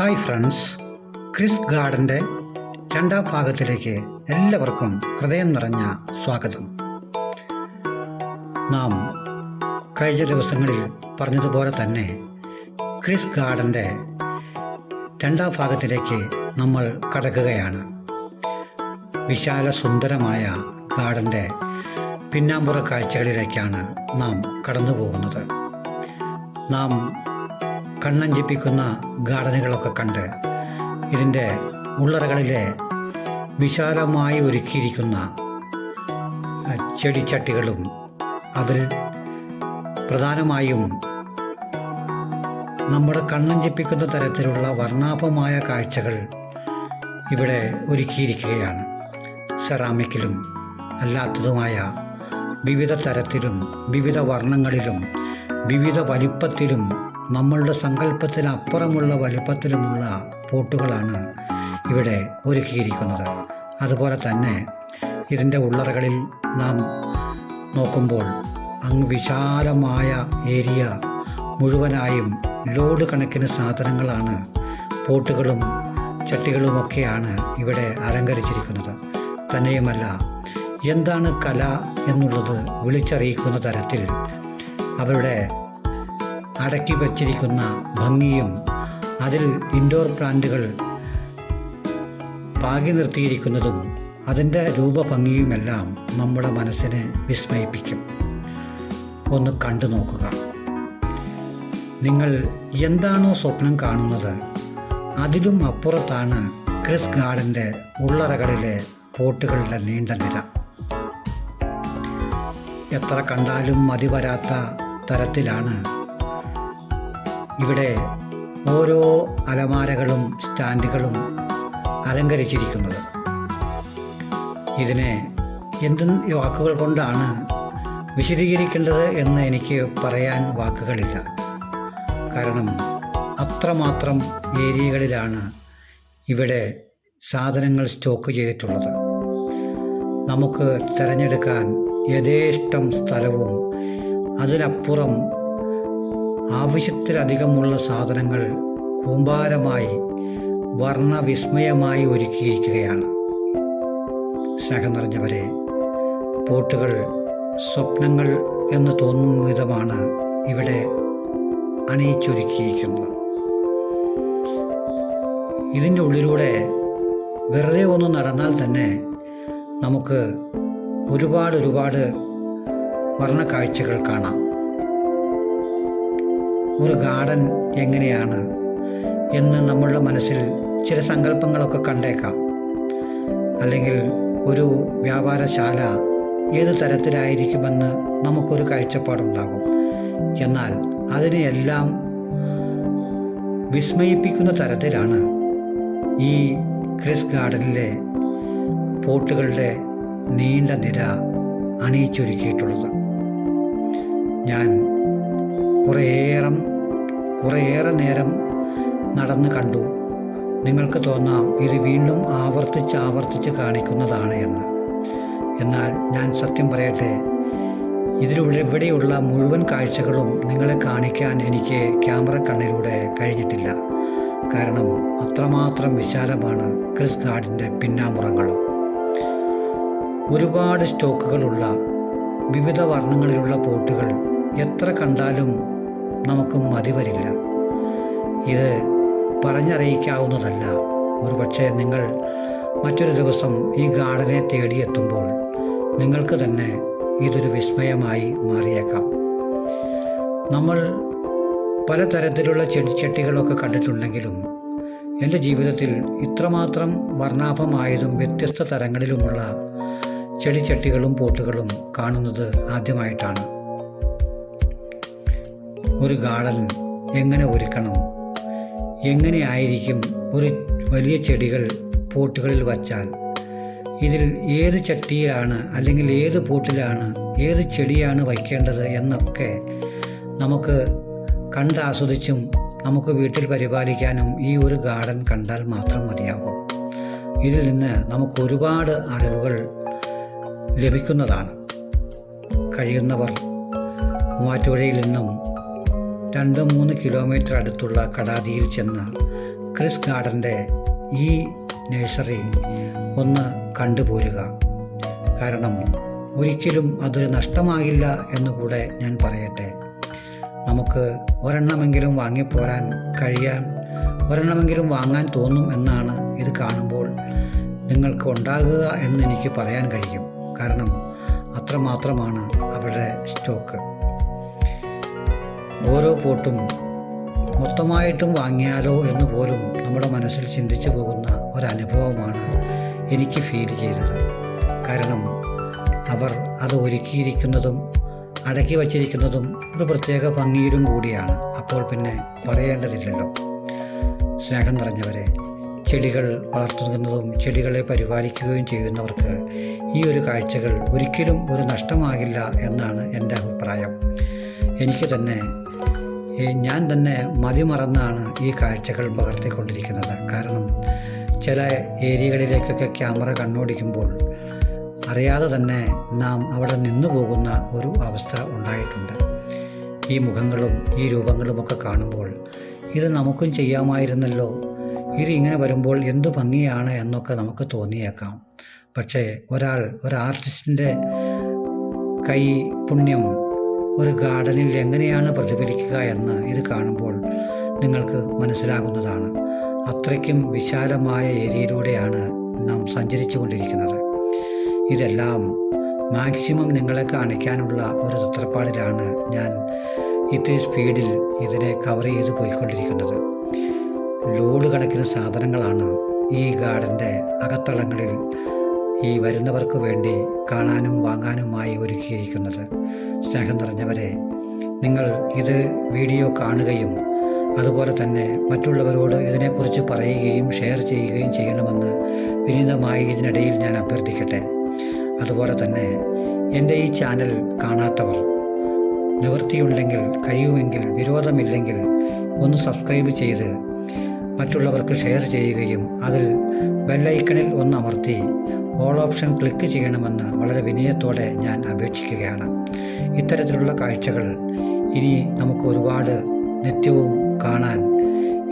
Hi friends. Chris ഗാർഡന്റെ രണ്ടാം ഭാഗത്തിലേക്ക് എല്ലാവർക്കും ഹൃദയം നിറഞ്ഞ സ്വാഗതം. നാം കഴിഞ്ഞ ദിവസങ്ങളിൽ പറഞ്ഞതുപോലെ തന്നെ ക്രിസ് ഗാർഡന്റെ രണ്ടാം ഭാഗത്തിലേക്ക് നമ്മൾ കടക്കുകയാണ്. വിശാല സുന്ദരമായ ഗാർഡന്റെ പിന്നാമ്പുറ കാഴ്ചകളിലേക്കാണ് നാം കടന്നു പോകുന്നത് നാം കണ്ണഞ്ചിപ്പിക്കുന്ന ഗാർഡനുകളൊക്കെ കണ്ട് ഇതിന്റെ ഉള്ളറകളിലെ വിശാലമായി ഒരുക്കിയിരിക്കുന്ന ചെടിച്ചട്ടികളും അതിൽ പ്രധാനമായും നമ്മുടെ കണ്ണഞ്ചിപ്പിക്കുന്ന തരത്തിലുള്ള വർണാഭമായ കാഴ്ചകൾ ഇവിടെ ഒരുക്കിയിരിക്കുകയാണ്. സെറാമിക്കിലും അല്ലാത്തതുമായ വിവിധ തരത്തിലും വിവിധ വർണങ്ങളിലും വിവിധ വലിപ്പത്തിലും നമ്മളുടെ സങ്കല്പത്തിനപ്പുറമുള്ള വലുപ്പത്തിലുമുള്ള പോട്ടുകളാണ് ഇവിടെ ഒരുക്കിയിരിക്കുന്നത്. അതുപോലെ തന്നെ ഇതിന്റെ ഉള്ളറകളിൽ നാം നോക്കുമ്പോൾ അങ്ങ് വിശാലമായ ഏരിയ മുഴുവനായും ലോഡ് കണക്കിന് സാധനങ്ങളാണ്. പോട്ടുകളും ചട്ടികളുമൊക്കെയാണ് ഇവിടെ അലങ്കരിച്ചിരിക്കുന്നത്. തന്നെയുമല്ല എന്താണ് കല എന്നുള്ളത് വിളിച്ചറിയിക്കുന്ന തരത്തിൽ അവരുടെ അടക്കി വച്ചിരിക്കുന്ന ഭംഗിയും അതിൽ ഇൻഡോർ പ്ലാന്റുകൾ പാകി നിർത്തിയിരിക്കുന്നതും അതിന്റെ രൂപഭംഗിയുമെല്ലാം നമ്മുടെ മനസ്സിനെ വിസ്മയിപ്പിക്കും. ഒന്ന് കണ്ടു നോക്കുക. നിങ്ങൾ എന്താണോ സ്വപ്നം കാണുന്നത് അതിലും അപ്പുറത്താണ് ക്രിസ് ഗാർഡന്റെ ഉള്ളറകളിലെ പോട്ടുകളുടെ നീണ്ട നിര. എത്ര കണ്ടാലും മതി വരാത്ത തരത്തിലാണ് ഇവിടെ ഓരോ അലമാരകളും സ്റ്റാൻഡുകളും അലങ്കരിച്ചിരിക്കുന്നത്. ഇതിനെ എന്ത് വാക്കുകൾ കൊണ്ടാണ് വിശദീകരിക്കേണ്ടത് എന്ന് എനിക്ക് പറയാൻ വാക്കുകളില്ല. കാരണം അത്രമാത്രം ഏരിയകളിലാണ് ഇവിടെ സാധനങ്ങൾ സ്റ്റോക്ക് ചെയ്തിട്ടുള്ളത്. നമുക്ക് തിരഞ്ഞെടുക്കാൻ യഥേഷ്ടം സ്ഥലവും അതിനപ്പുറം ആവശ്യത്തിലധികമുള്ള സാധനങ്ങൾ കൂമ്പാരമായി വർണവിസ്മയമായി ഒരുക്കിയിരിക്കുകയാണ്. സ്നേഹം നിറഞ്ഞവരെ പോട്ടുകൾ സ്വപ്നങ്ങൾ എന്ന് തോന്നും വിധമാണ് ഇവിടെ അണിയിച്ചൊരുക്കിയിരിക്കുന്നത്. ഇതിന്റെ ഉള്ളിലൂടെ വെറുതെ ഒന്ന് നടന്നാൽ തന്നെ നമുക്ക് ഒരുപാട് ഒരുപാട് വർണക്കാഴ്ചകൾ കാണാം. ഒരു ഗാർഡൻ എങ്ങനെയാണ് എന്ന് നമ്മളുടെ മനസ്സിൽ ചില സങ്കല്പങ്ങളൊക്കെ കണ്ടേക്കാം. അല്ലെങ്കിൽ ഒരു വ്യാപാരശാല ഏത് തരത്തിലായിരിക്കുമെന്ന് നമുക്കൊരു കാഴ്ചപ്പാടുണ്ടാകും. എന്നാൽ അതിനെയെല്ലാം വിസ്മയിപ്പിക്കുന്ന തരത്തിലാണ് ഈ ക്രിസ് ഗാർഡനിലെ പോട്ടുകളുടെ നീണ്ട നിര അണിയിച്ചൊരുക്കിയിട്ടുള്ളത്. ഞാൻ കുറേയേറെ കുറേയേറെ നേരം നടന്ന് കണ്ടു. നിങ്ങൾക്ക് തോന്നാം ഇത് വീണ്ടും ആവർത്തിച്ച് ആവർത്തിച്ച് കാണിക്കുന്നതാണ് എന്ന്. എന്നാൽ ഞാൻ സത്യം പറയട്ടെ ഇതിലൂടെ ഇവിടെയുള്ള മുഴുവൻ കാഴ്ചകളും നിങ്ങളെ കാണിക്കാൻ എനിക്ക് ക്യാമറ കണ്ണിലൂടെ കഴിഞ്ഞിട്ടില്ല. കാരണം അത്രമാത്രം വിശാലമാണ് ക്രിസ് ഗാർഡിന്റെ പിന്നാമ്പുറങ്ങളും. ഒരുപാട് സ്റ്റോക്കുകളുള്ള വിവിധ വർണങ്ങളിലുള്ള പോട്ടുകൾ എത്ര കണ്ടാലും നമുക്ക് മതിവരില്ല ഇത് പറഞ്ഞറിയിക്കാവുന്നതല്ല. ഒരു പക്ഷേ നിങ്ങൾ മറ്റൊരു ദിവസം ഈ ഗാർഡനെ തേടിയെത്തുമ്പോൾ നിങ്ങൾക്ക് തന്നെ ഇതൊരു വിസ്മയമായി മാറിയേക്കാം. നമ്മൾ പലതരത്തിലുള്ള ചെടിച്ചട്ടികളൊക്കെ കണ്ടിട്ടുണ്ടെങ്കിലും എന്റെ ജീവിതത്തിൽ ഇത്രമാത്രം വർണാഭമായതും വ്യത്യസ്ത തരങ്ങളിലുമുള്ള ചെടിച്ചട്ടികളും പോട്ടുകളും കാണുന്നത് ആദ്യമായിട്ടാണ്. ഒരു ഗാർഡൻ എങ്ങനെ ഒരുക്കണം? എങ്ങനെയായിരിക്കും ഒരു വലിയ ചെടികൾ പോട്ടുകളിൽ വച്ചാൽ? ഇതിൽ ഏത് ചട്ടിയിലാണ് അല്ലെങ്കിൽ ഏത് പോട്ടിലാണ് ഏത് ചെടിയാണ് വയ്ക്കേണ്ടത് എന്നൊക്കെ നമുക്ക് കണ്ടാസ്വദിച്ചും നമുക്ക് വീട്ടിൽ പരിപാലിക്കാനും ഈ ഒരു ഗാർഡൻ കണ്ടാൽ മാത്രം മതിയാകും ഇതിൽ നിന്ന് നമുക്ക് ഒരുപാട് അറിവുകൾ ലഭിക്കുന്നതാണ്. കഴിയുന്നവർ മൂവാറ്റുപുഴയിൽ നിന്നും രണ്ട് മൂന്ന് കിലോമീറ്റർ അടുത്തുള്ള കടാതിയിൽ ചെന്ന് ക്രിസ് ഗാർഡന്റെ ഈ നഴ്സറി ഒന്ന് കണ്ടുപോരുക. കാരണം ഒരിക്കലും അതൊരു നഷ്ടമാകില്ല എന്നുകൂടെ ഞാൻ പറയട്ടെ. നമുക്ക് ഒരെണ്ണമെങ്കിലും വാങ്ങിപ്പോരാൻ കഴിയാൻ ഒരെണ്ണമെങ്കിലും വാങ്ങാൻ തോന്നും എന്നാണ് ഇത് കാണുമ്പോൾ നിങ്ങൾക്ക് ഉണ്ടാകുക എന്ന് എനിക്ക് പറയാൻ കഴിയും. കാരണം അത്രമാത്രമാണ് അവരുടെ സ്റ്റോക്ക്. ഓരോ പോട്ടും മൊത്തമായിട്ടും വാങ്ങിയാലോ എന്ന് പോലും നമ്മുടെ മനസ്സിൽ ചിന്തിച്ചു പോകുന്ന ഒരനുഭവമാണ് എനിക്ക് ഫീൽ ചെയ്തത്. കാരണം അവർ അത് ഒരുക്കിയിരിക്കുന്നതും അടക്കി വച്ചിരിക്കുന്നതും ഒരു പ്രത്യേക ഭംഗിയിലും കൂടിയാണ്. അപ്പോൾ പിന്നെ പറയേണ്ടതില്ലല്ലോ. സ്നേഹം നിറഞ്ഞവരെ ചെടികൾ വളർത്തുന്നതും ചെടികളെ പരിപാലിക്കുകയും ചെയ്യുന്നവർക്ക് ഈ ഒരു കാഴ്ചകൾ ഒരിക്കലും ഒരു നഷ്ടമാകില്ല എന്നാണ് എന്റെ അഭിപ്രായം. എനിക്ക് തന്നെ ഞാൻ തന്നെ മതിമറന്നാണ് ഈ കാഴ്ചകൾ പകർത്തിക്കൊണ്ടിരിക്കുന്നത്. കാരണം ചില ഏരിയകളിലേക്കൊക്കെ ക്യാമറ കണ്ണോടിക്കുമ്പോൾ അറിയാതെ തന്നെ നാം അവിടെ നിന്നു പോകുന്ന ഒരു അവസ്ഥ ഉണ്ടായിട്ടുണ്ട്. ഈ മുഖങ്ങളും ഈ രൂപങ്ങളുമൊക്കെ കാണുമ്പോൾ ഇത് നമുക്കും ചെയ്യാമായിരുന്നല്ലോ. ഇത് ഇങ്ങനെ വരുമ്പോൾ എന്തു ഭംഗിയാണ് എന്നൊക്കെ നമുക്ക് തോന്നിയേക്കാം. പക്ഷേ ഒരാൾ ഒരു ആർട്ടിസ്റ്റിന്റെ കൈ പുണ്യം ഒരു ഗാർഡനിൽ എങ്ങനെയാണ് പ്രതിഫലിക്കുക എന്ന് ഇത് കാണുമ്പോൾ നിങ്ങൾക്ക് മനസ്സിലാകുന്നതാണ്. അത്രയ്ക്കും വിശാലമായ ഏരിയയിലൂടെയാണ് നാം സഞ്ചരിച്ചു കൊണ്ടിരിക്കുന്നത് ഇതെല്ലാം മാക്സിമം നിങ്ങളെ കാണിക്കാനുള്ള ഒരു ചിത്രപ്പാടിലാണ് ഞാൻ ഇത്രയും സ്പീഡിൽ ഇതിനെ കവർ ചെയ്ത് പോയിക്കൊണ്ടിരിക്കുന്നത്. ലോഡ് കണക്കിന് സാധനങ്ങളാണ് ഈ ഗാർഡന്റെ അകത്തളങ്ങളിൽ ഈ വരുന്നവർക്ക് വേണ്ടി കാണാനും വാങ്ങാനുമായി ഒരുക്കിയിരിക്കുന്നത്. സ്നേഹം നിറഞ്ഞവരെ നിങ്ങൾ ഇത് വീഡിയോ കാണുകയും അതുപോലെ തന്നെ മറ്റുള്ളവരോട് ഇതിനെക്കുറിച്ച് പറയുകയും ഷെയർ ചെയ്യുകയും ചെയ്യണമെന്ന് വിനീതമായി ഇതിനിടയിൽ ഞാൻ അഭ്യർത്ഥിക്കട്ടെ. അതുപോലെ തന്നെ എന്റെ ഈ ചാനൽ കാണാത്തവർ നിവൃത്തിയുണ്ടെങ്കിൽ കഴിയുമെങ്കിൽ വിരോധമില്ലെങ്കിൽ ഒന്ന് സബ്സ്ക്രൈബ് ചെയ്ത് മറ്റുള്ളവർക്ക് ഷെയർ ചെയ്യുകയും അതിൽ ബെല്ലൈക്കണിൽ ഒന്ന് അമർത്തി ഓൾ ഓപ്ഷൻ ക്ലിക്ക് ചെയ്യണമെന്ന് വളരെ വിനയത്തോടെ ഞാൻ അപേക്ഷിക്കുകയാണ്. ഇത്തരത്തിലുള്ള കാഴ്ചകൾ ഇനി നമുക്ക് ഒരുപാട് നിത്യവും കാണാൻ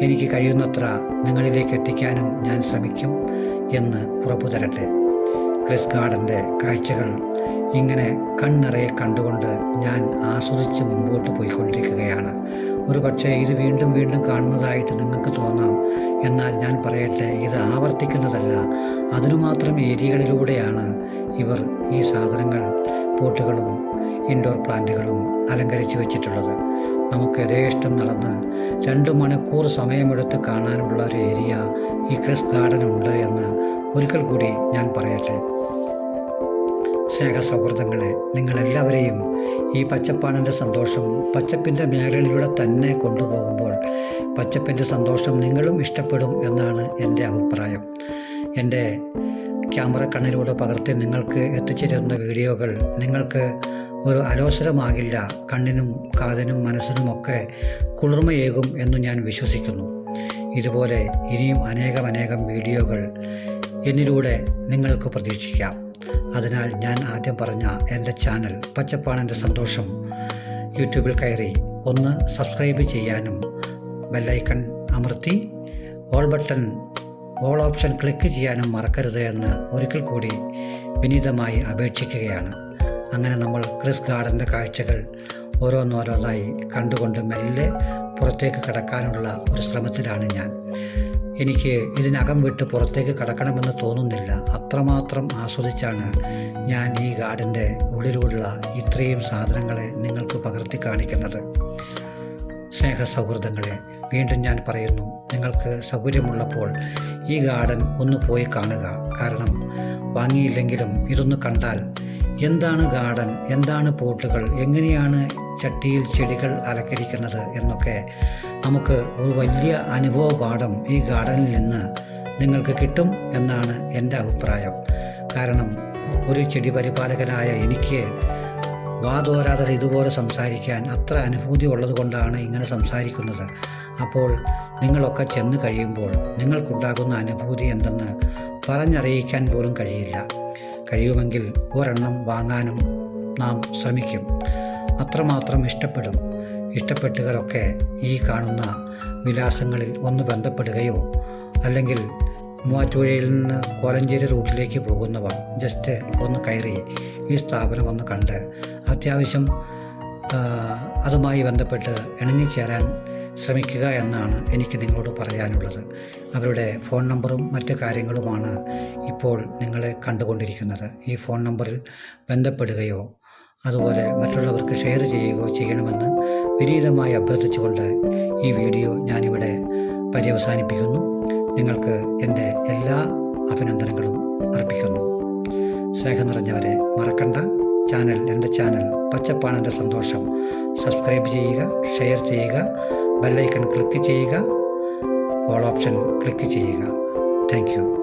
എനിക്ക് കഴിയുന്നത്ര നിങ്ങളിലേക്ക് എത്തിക്കാനും ഞാൻ ശ്രമിക്കും എന്ന് ഉറപ്പു തരട്ടെ. ക്രിസ് ഗാർഡന്റെ കാഴ്ചകൾ ഇങ്ങനെ കണ്ണിറയെ കണ്ടുകൊണ്ട് ഞാൻ ആസ്വദിച്ച് മുമ്പോട്ട് പോയിക്കൊണ്ടിരിക്കുകയാണ്. ഒരു പക്ഷേ ഇത് വീണ്ടും വീണ്ടും കാണുന്നതായിട്ട് നിങ്ങൾക്ക് തോന്നാം. എന്നാൽ ഞാൻ പറയട്ടെ ഇത് ആവർത്തിക്കുന്നതല്ല. അതിനുമാത്രം ഏരിയകളിലൂടെയാണ് ഇവർ ഈ സാധനങ്ങൾ പോട്ടുകളും ഇൻഡോർ പ്ലാന്റുകളും അലങ്കരിച്ചു വെച്ചിട്ടുള്ളത്. നമുക്ക് യഥേഷ്ടം നടന്ന് രണ്ട് മണിക്കൂർ സമയമെടുത്ത് കാണാനുള്ള ഒരു ഏരിയ ഈ ക്രിസ് ഗാർഡൻ ഉണ്ട് എന്ന് ഒരിക്കൽ കൂടി ഞാൻ പറയട്ടെ. സ്നേഹ സൗഹൃദങ്ങളെ നിങ്ങളെല്ലാവരെയും ഈ പച്ചപ്പാണിന്റെ സന്തോഷം പച്ചപ്പിന്റെ മേഖലയിലൂടെ തന്നെ കൊണ്ടുപോകുമ്പോൾ പച്ചപ്പിന്റെ സന്തോഷം നിങ്ങളും ഇഷ്ടപ്പെടും എന്നാണ് എന്റെ അഭിപ്രായം. എന്റെ ക്യാമറ കണ്ണിലൂടെ പകർത്തി നിങ്ങൾക്ക് എത്തിച്ചേരുന്ന വീഡിയോകൾ നിങ്ങൾക്ക് ഒരു അലോസരമാകില്ല. കണ്ണിനും കാതിനും മനസ്സിനുമൊക്കെ കുളിർമയേകും എന്ന് ഞാൻ വിശ്വസിക്കുന്നു. ഇതുപോലെ ഇനിയും അനേകം അനേകം വീഡിയോകൾ എന്നിലൂടെ നിങ്ങൾക്ക് പ്രതീക്ഷിക്കാം. അതിനാൽ ഞാൻ ആദ്യം പറഞ്ഞ എന്റെ ചാനൽ പച്ചപ്പാണെന്റെ സന്തോഷം യൂട്യൂബിൽ കയറി ഒന്ന് സബ്സ്ക്രൈബ് ചെയ്യാനും ബെല്ലൈക്കൺ അമർത്തി all button all option click ചെയ്യാനും മറക്കരുത് എന്ന് ഒരിക്കൽ കൂടി വിനീതമായി അപേക്ഷിക്കുകയാണ്. അങ്ങനെ നമ്മൾ ക്രിസ് ഗാർഡന്റെ കാഴ്ചകൾ ഓരോന്നോരോന്നായി കണ്ടുകൊണ്ട് മെല്ലെ പുറത്തേക്ക് കടക്കാനുള്ള ഒരു ശ്രമത്തിലാണ് ഞാൻ. എനിക്ക് ഇതിനകം വിട്ട് പുറത്തേക്ക് കടക്കണമെന്ന് തോന്നുന്നില്ല. അത്രമാത്രം ആസ്വദിച്ചാണ് ഞാൻ ഈ ഗാർഡന്റെ ഉള്ളിലുള്ള ഇത്രയും സാധനങ്ങളെ നിങ്ങൾക്ക് പകർത്തി കാണിക്കുന്നത്. സ്നേഹ സൗഹൃദങ്ങളെ വീണ്ടും ഞാൻ പറയുന്നു നിങ്ങൾക്ക് സൗകര്യമുള്ളപ്പോൾ ഈ ഗാർഡൻ ഒന്ന് പോയി കാണുക. കാരണം വാങ്ങിയില്ലെങ്കിലും ഇതൊന്ന് കണ്ടാൽ എന്താണ് ഗാർഡൻ എന്താണ് പോട്ടുകൾ എങ്ങനെയാണ് ചട്ടിയിൽ ചെടികൾ അലങ്കരിക്കുന്നത് എന്നൊക്കെ നമുക്ക് ഒരു വലിയ അനുഭവ പാഠം ഈ ഗാർഡനിൽ നിന്ന് നിങ്ങൾക്ക് കിട്ടും എന്നാണ് എന്റെ അഭിപ്രായം. കാരണം ഒരു ചെടി പരിപാലകനായ എനിക്ക് വാതോരാതെ ഇതുപോലെ സംസാരിക്കാൻ അത്ര അനുഭൂതി ഉള്ളതുകൊണ്ടാണ് ഇങ്ങനെ സംസാരിക്കുന്നത്. അപ്പോൾ നിങ്ങളൊക്കെ ചെന്ന് കഴിയുമ്പോൾ നിങ്ങൾക്കുണ്ടാകുന്ന അനുഭൂതി എന്തെന്ന് പറഞ്ഞറിയിക്കാൻ പോലും കഴിയില്ല. കഴിയുമെങ്കിൽ ഒരെണ്ണം വാങ്ങാനും നാം ശ്രമിക്കും. അത്രമാത്രം ഇഷ്ടപ്പെടും. ഇഷ്ടപ്പെട്ടുകളൊക്കെ ഈ കാണുന്ന വിലാസങ്ങളിൽ ഒന്ന് ബന്ധപ്പെടുകയോ അല്ലെങ്കിൽ മൂവാറ്റുപുഴയിൽ നിന്ന് കോലഞ്ചേരി റൂട്ടിലേക്ക് പോകുന്നവർ ജസ്റ്റ് ഒന്ന് കയറി ഈ സ്ഥാപനം ഒന്ന് കണ്ട് അത്യാവശ്യം അതുമായി ബന്ധപ്പെട്ട് ഇണങ്ങിച്ചേരാൻ ശ്രമിക്കുക എന്നാണ് എനിക്ക് നിങ്ങളോട് പറയാനുള്ളത്. അവരുടെ ഫോൺ നമ്പറും മറ്റു കാര്യങ്ങളുമാണ് ഇപ്പോൾ നിങ്ങൾ കണ്ടുകൊണ്ടിരിക്കുന്നത്. ഈ ഫോൺ നമ്പറിൽ ബന്ധപ്പെടുകയോ അതുപോലെ മറ്റുള്ളവർക്ക് ഷെയർ ചെയ്യുകയോ ചെയ്യണമെന്ന് വിനീതമായി അഭ്യർത്ഥിച്ചുകൊണ്ട് ഈ വീഡിയോ ഞാനിവിടെ പര്യവസാനിപ്പിക്കുന്നു. നിങ്ങൾക്ക് എന്റെ എല്ലാ അഭിനന്ദനങ്ങളും അർപ്പിക്കുന്നു. സ്നേഹം നിറഞ്ഞവരെ മറക്കണ്ട. ചാനൽ എന്റെ ചാനൽ പച്ചപ്പാണെന്റെ സന്തോഷം. സബ്സ്ക്രൈബ് ചെയ്യുക ഷെയർ ചെയ്യുക ബെല്ലൈക്കൺ ക്ലിക്ക് ചെയ്യുക ഓൾ ഓപ്ഷൻ ക്ലിക്ക് ചെയ്യുക. താങ്ക്